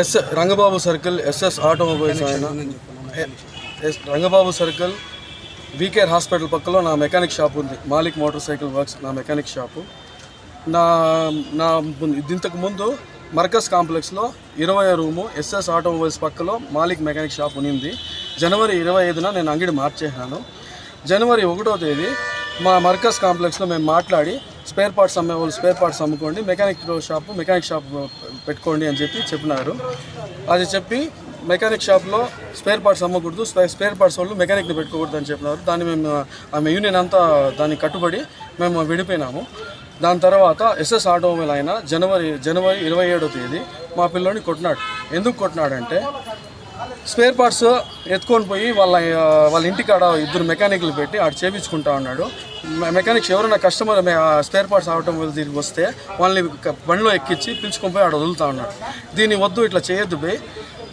S Rangababu circle SS automobiles ఆయన. S Rangababu circle we care hospital పక్కలో నా mechanic shop ఉంది. Malik motorcycle works నా mechanic shop. నా నా ఇంతకు ముందు మర్కస్ కాంప్లెక్స్లో ఇరవై రూము ఎస్ఎస్ ఆటోమొబైల్స్ పక్కలో మాలిక్ మెకానిక్ షాప్ ఉంది జనవరి ఇరవై ఐదున నేను అంగడి మార్చేసాను జనవరి ఒకటో తేదీ మా మర్కస్ కాంప్లెక్స్లో మేము మాట్లాడి స్పేర్ పార్ట్స్ అమ్మే వాళ్ళు స్పేర్ పార్ట్స్ అమ్ముకోండి మెకానిక్ షాప్ మెకానిక్ షాప్ పెట్టుకోండి అని చెప్పి చెప్పినారు. అది చెప్పి మెకానిక్ షాప్లో స్పేర్ పార్ట్స్ అమ్మకూడదు స్పేర్ పార్ట్స్ వాళ్ళు మెకానిక్ని పెట్టుకోకూడదు అని చెప్పినారు. దాన్ని మేము ఆమె యూనియన్ అంతా దానికి కట్టుబడి మేము విడిపోయినాము. దాని తర్వాత ఎస్ఎస్ ఆటోమొబైల్ అయిన జనవరి జనవరి ఇరవై ఏడో తేదీ మా పిల్లోని కొట్టినాడు. ఎందుకు కొట్టినాడంటే స్పేర్ పార్ట్స్ ఎత్తుకొని పోయి వాళ్ళ వాళ్ళ ఇంటికాడ ఇద్దరు మెకానిక్లు పెట్టి ఆడ చేపించుకుంటా ఉన్నాడు. మెకానిక్స్ ఎవరైనా కస్టమర్ స్పేర్ పార్ట్స్ ఆటోమొబైల్ తిరిగి వస్తే వాళ్ళని బండిలో ఎక్కించి పిలుచుకొని పోయి ఆడ వదులుతా ఉన్నాడు. దీన్ని వద్దు ఇట్లా చేయొద్దు పోయి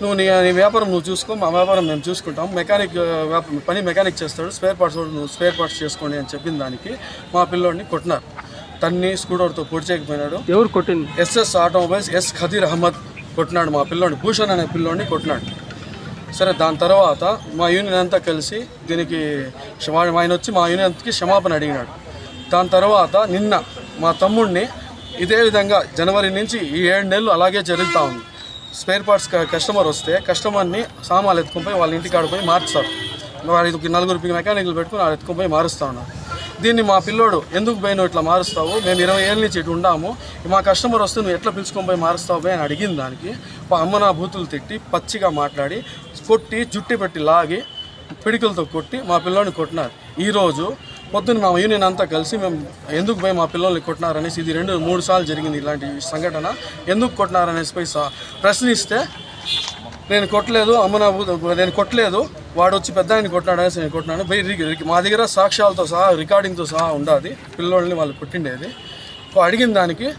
నువ్వు నీ నీ వ్యాపారం నువ్వు చూసుకో మా వ్యాపారం మేము చూసుకుంటాం. మెకానిక్ పని మెకానిక్ చేస్తాడు. స్పేర్ పార్ట్స్ నువ్వు స్పేర్ పార్ట్స్ చేసుకోండి అని చెప్పిన దానికి మా పిల్లోడిని కొట్టినారు. తన్ని స్కూటర్తో పొడి చేయకపోయినాడు ఎవరు కొట్టింది? SS automobiles S Khadeer Ahmed కొట్టినాడు మా పిల్లోని భూషణ్ అనే పిల్లోని కొట్టినాడు. సరే దాని తర్వాత మా యూనియన్ అంతా కలిసి దీనికి క్షమా- ఆయన వచ్చి మా యూనియన్కి క్షమాపణ అడిగినాడు. దాని తర్వాత నిన్న మా తమ్ముడిని ఇదే విధంగా జనవరి నుంచి ఈ ఏడు నెలలు అలాగే జరుగుతూ ఉంది. స్పేర్ పార్ట్స్ కస్టమర్ వస్తే కస్టమర్ని సామాన్లు ఎత్తుకొని వాళ్ళ ఇంటికి ఆడిపోయి మార్చుతారు. వారికి నలుగురు మెకానిక్లు పెట్టుకుని వాళ్ళు ఎత్తుకుపోయి మారుస్తూ ఉన్నారు దీన్ని మా పిల్లోడు ఎందుకు పోయి నువ్వు ఇట్లా మారుస్తావు? మేము ఇరవై ఏళ్ళ నుంచి ఇటు ఉండాము. మా కస్టమర్ వస్తే నువ్వు ఎట్లా పిలుచుకొని పోయి మారుస్తావు పోయి అని అడిగిన దానికి మా అమ్మ నా బూతులు తిట్టి పచ్చిగా మాట్లాడి కొట్టి జుట్టి పెట్టి లాగి పిడికలతో కొట్టి మా పిల్లోని కొట్టినారు. ఈరోజు పొద్దున్న మా యూనియన్ అంతా కలిసి మేము ఎందుకు పోయి మా పిల్లల్ని కొట్టినారనేసి ఇది రెండు మూడు సార్లు జరిగింది ఇలాంటి సంఘటన. ఎందుకు కొట్టినారనేసి పోయి ప్రశ్నిస్తే నేను కొట్టలేదు అమ్మ నేను కొట్టలేదు వాడు వచ్చి పెద్ద ఆయన కొట్టినాడు అనేసి నేను కొట్టినాను. పోయి రి- మా దగ్గర సాక్ష్యాలతో సహా రికార్డింగ్తో సహా ఉండాది. పిల్లోళ్ళని వాళ్ళు కొట్టిండేది. అడిగిన దానికి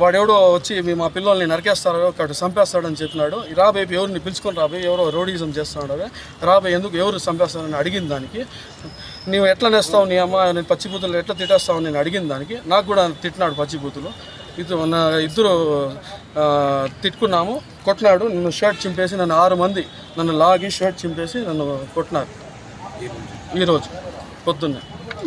వాడెవడో వచ్చి మీ మా పిల్లల్ని నరికేస్తారో అక్కడ చంపేస్తాడని చెప్పినాడు. రాబోయే ఎవరిని పిలుచుకొని రాబోయే ఎవరో రోడీజం చేస్తున్నాడు రాబోయే ఎందుకు ఎవరు చంపేస్తారని అడిగిన దానికి నువ్వు ఎట్లా నేస్తావు నీ అమ్మ? నేను పచ్చిబూతులు ఎట్లా తిట్టేస్తావు? నేను అడిగిన దానికి నాకు కూడా తిట్టినాడు పచ్చిబూతులు ఇద్దరు నా ఇద్దరు తిట్టుకున్నాము కొట్టినాడు. నన్ను షర్ట్ చింపేసి నన్ను ఆరు మంది నన్ను లాగి షర్ట్ చింపేసి నన్ను కొట్టినారు. ఈరోజు పొద్దున్నే.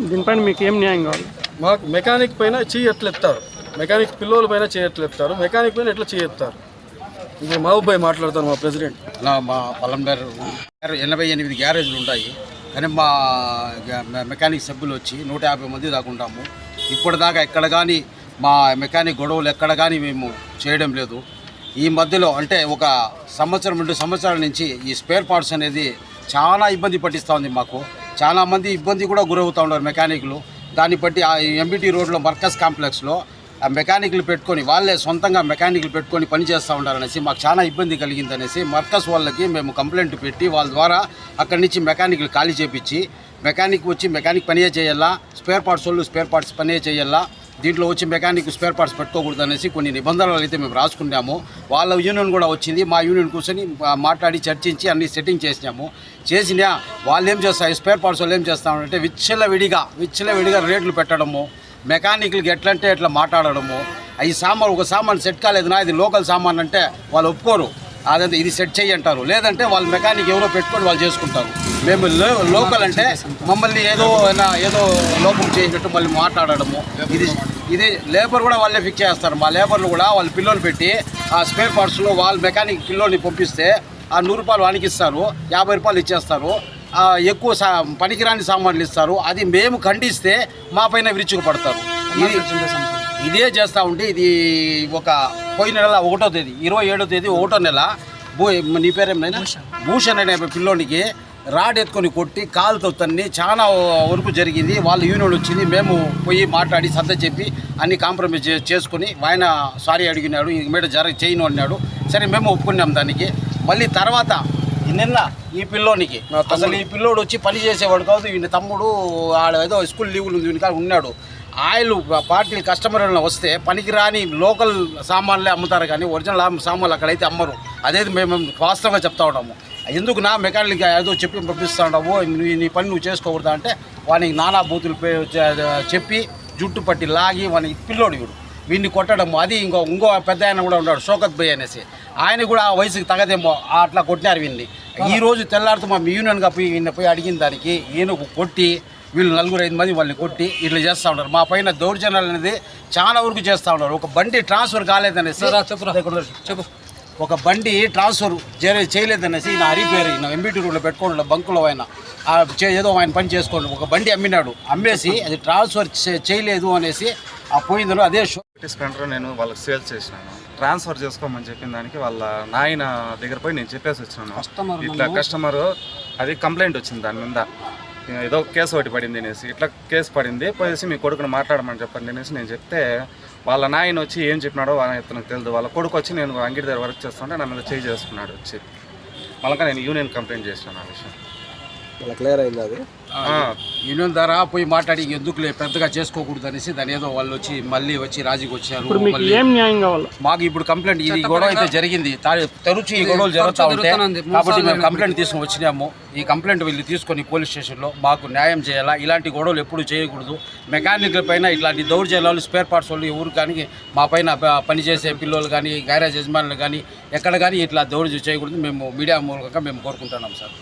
దీనిపైన మీకు ఏం న్యాయం కావాలి? మాకు మెకానిక్ పైన చెయ్యి ఎట్లా ఎత్తారు మెకానిక్ పిల్లల పైన చెయ్యి ఎట్లా ఎత్తారు మెకానిక్ పైన ఎట్లా చెయ్యి ఎత్తారు మా మహబూబ్ మాట్లాడతారు మాట్లాడతాను మా ప్రెసిడెంట్. నా మా పొలంబేరు ఎనభై ఎనిమిది గ్యారేజ్లు ఉంటాయి. కానీ మా మెకానిక్ సభ్యులు వచ్చి నూట యాభై మంది దాకా ఉంటాము. ఇప్పటిదాకా ఎక్కడ కానీ మా మెకానిక్ గొడవలు ఎక్కడ కానీ మేము చేయడం లేదు. ఈ మధ్యలో అంటే ఒక సంవత్సరం రెండు సంవత్సరాల నుంచి ఈ స్పేర్ పార్ట్స్ అనేది చాలా ఇబ్బంది పట్టిస్తూ ఉంది మాకు. చాలా మంది ఇబ్బంది కూడా గురవుతూ ఉన్నారు మెకానిక్లు. దాన్ని బట్టి ఆ ఎంబీటీ రోడ్లో మర్కస్ కాంప్లెక్స్లో ఆ మెకానిక్లు పెట్టుకొని వాళ్ళే సొంతంగా మెకానిక్లు పెట్టుకొని పని చేస్తూ మాకు చాలా ఇబ్బంది కలిగిందనేసి మర్కస్ వాళ్ళకి మేము కంప్లైంట్ పెట్టి వాళ్ళ ద్వారా అక్కడి నుంచి మెకానిక్లు ఖాళీ చేపించి మెకానిక్ వచ్చి మెకానిక్ పనియే చేయాలా స్పేర్ పార్ట్స్ వాళ్ళు స్పేర్ పార్ట్స్ పనియే చేయాలా దీంట్లో వచ్చి మెకానిక్ స్పేర్ పార్ట్స్ పెట్టుకోకూడదు అనేసి కొన్ని నిబంధనలు అయితే మేము రాసుకున్నాము. వాళ్ళ యూనియన్ కూడా వచ్చింది. మా యూనియన్ కూర్చొని మాట్లాడి చర్చించి అన్ని సెట్టింగ్ చేసినాము. చేసినా వాళ్ళు ఏం చేస్తారు? స్పేర్ పార్ట్స్ వాళ్ళు ఏం చేస్తామంటే విచ్చల విడిగా విచ్చల విడిగా రేట్లు పెట్టడము మెకానిక్లకి ఎట్లంటే ఎట్లా మాట్లాడడము. ఈ సామాన్ ఒక సామాన్ సెట్ కాలేదు నా ఇది లోకల్ సామాన్ అంటే వాళ్ళు ఒప్పుకోరు. అదంతా ఇది సెట్ చేయి అంటారు. లేదంటే వాళ్ళు మెకానిక్ ఎవరో పెట్టుకొని వాళ్ళు చేసుకుంటారు. మేము లోకల్ అంటే మమ్మల్ని ఏదో ఏదో లోపం చేసినట్టు మళ్ళీ మాట్లాడడము. ఇది ఇది లేబర్ కూడా వాళ్ళే ఫిక్స్ చేస్తారు. మా లేబర్లు కూడా వాళ్ళ పిల్లలు పెట్టి ఆ స్పేర్ పార్ట్స్లో వాళ్ళ మెకానిక్ పిల్లోని పంపిస్తే ఆ నూరు రూపాయలు వానికి ఇస్తారు. యాభై రూపాయలు ఇచ్చేస్తారు. ఆ, ఎక్కువ సా పనికిరాని సామాన్లు ఇస్తారు. అది మేము ఖండిస్తే మా పైన విరుచుకుపడతారు. ఇది ఇదే చేస్తూ ఉంటే ఇది ఒక పోయిన నెల ఒకటో తేదీ ఇరవై ఏడో తేదీ ఒకటో నెల భూ నీ పేరేమైనా భూషణ్. అనే పిల్లోనికి రాడ్ ఎత్తుకొని కొట్టి కాలుతో తన్ని చాలా వరకు జరిగింది. వాళ్ళ యూనియన్ వచ్చింది. మేము పోయి మాట్లాడి సర్ద చెప్పి అన్ని కాంప్రమైజ్ చేసుకొని ఆయన సారీ అడిగినాడు ఇంక మీద జర చేయను అన్నాడు. సరే మేము ఒప్పుకున్నాం దానికి. మళ్ళీ తర్వాత ఈ నిన్న ఈ పిల్లోనికి అసలు ఈ పిల్లోడు వచ్చి పని చేసేవాడు కాదు. ఈయన తమ్ముడు ఆడ ఏదో స్కూల్ లీవులు ఉన్నాడు. ఆయిల్ పార్టీలు కస్టమర్ వస్తే పనికిరాని లోకల్ సామాన్లే అమ్ముతారు కానీ ఒరిజినల్ సామాన్లు అక్కడైతే అమ్మరు. అదేది మేము వాస్తవంగా చెప్తా ఉంటాము ఎందుకు నా మెకానిక్ ఏదో చెప్పి పంపిస్తా ఉంటావు నీ నీ పని నువ్వు చేసుకోకూడదా అంటే వానికి నానా బూతులు చెప్పి జుట్టు పట్టి లాగి వాని పిల్లోడు వీడు వీడిని కొట్టడము అది ఇంకో ఇంకో పెద్ద ఆయన కూడా ఉన్నాడు షోకత్ భయ్ అనేసి. ఆయన కూడా ఆ వయసుకి తగదేమో అట్లా కొట్టినారు వీడిని. ఈ రోజు తెల్లారితో మా యూనియన్గా పోయి ఈయన పోయి అడిగిన దానికి ఈయన కొట్టి వీళ్ళు నలుగురు ఐదు మంది వాళ్ళని కొట్టి ఇట్లా చేస్తూ ఉన్నారు. మా పైన దౌర్జన్యాలు అనేది చాలా వరకు చేస్తూ ఉన్నారు. ఒక బండి ట్రాన్స్ఫర్ కాలేదనేసి చెప్పు ఒక బండి ట్రాన్స్ఫర్ చేరే చేయలేదనేసి ఈయన హరిపేరు ఈయన ఎంబీటీ రూట్లో పెట్టుకోండి బంకులో ఆయన ఆ చే- ఏదో ఆయన పని చేసుకోండి ఒక బండి అమ్మినాడు. అమ్మేసి అది ట్రాన్స్ఫర్ చేయలేదు అనేసి ఆ పోయిందో అదే షో స్పెండర్ నేను వాళ్ళకి సేల్ చేసినాను. ట్రాన్స్ఫర్ చేసుకోమని చెప్పిన దానికి వాళ్ళ నాయన దగ్గర పోయి నేను చెప్పేసి వచ్చినాను. ఇట్లా కస్టమర్ అది కంప్లైంట్ వచ్చింది దాని మీద. ఏదో కేసు ఒకటి పడింది అనేసి. ఇట్లా కేసు పడింది. పోయేసి మీ కొడుకుని మాట్లాడమని చెప్పండి అనేసి నేను చెప్తే వాళ్ళ నాయన వచ్చి ఏం చెప్పినాడో వాళ్ళ తెలియదు వాళ్ళ కొడుకు వచ్చి నేను అంగిడి దగ్గర వర్క్ చేస్తుంటే నా మీద చేయి చేసుకున్నాడు వచ్చి. మళ్ళీ నేను యూనియన్ కంప్లైంట్ చేసినాను ఆ విషయం. ఆ, యూనియన్ ద్వారా పోయి మాట్లాడి ఎందుకులే పెద్దగా చేసుకోకూడదు అనేసి దాని ఏదో వాళ్ళు వచ్చి మళ్ళీ వచ్చి రాజీకి వచ్చారు మీకు మళ్ళీ ఏం న్యాయం కావాలి? మాకు ఇప్పుడు కంప్లైంట్ ఇది గొడవ అయితే జరిగింది. తరచు ఈ గొడవలు జరుగుతూ ఉంటాయి కాబట్టి మేము కంప్లైంట్ తీసుకొని వచ్చినాము. ఈ కంప్లైంట్ వీళ్ళు తీసుకొని పోలీస్ స్టేషన్లో మాకు న్యాయం చేయాలా? ఇలాంటి గొడవలు ఎప్పుడు చేయకూడదు. మెకానిక్ల పైన ఇట్లాంటి దౌర్జన్యాలు స్పేర్ పార్ట్స్ వాళ్ళు ఎవరు కానీ మా పైన పనిచేసే పిల్లలు కానీ గ్యారేజ్ యజమానులు కానీ ఎక్కడ కానీ ఇట్లా దౌర్జన్యం చేయకూడదు. మేము మీడియా మూలకంగా మేము కోరుకుంటున్నాం సార్.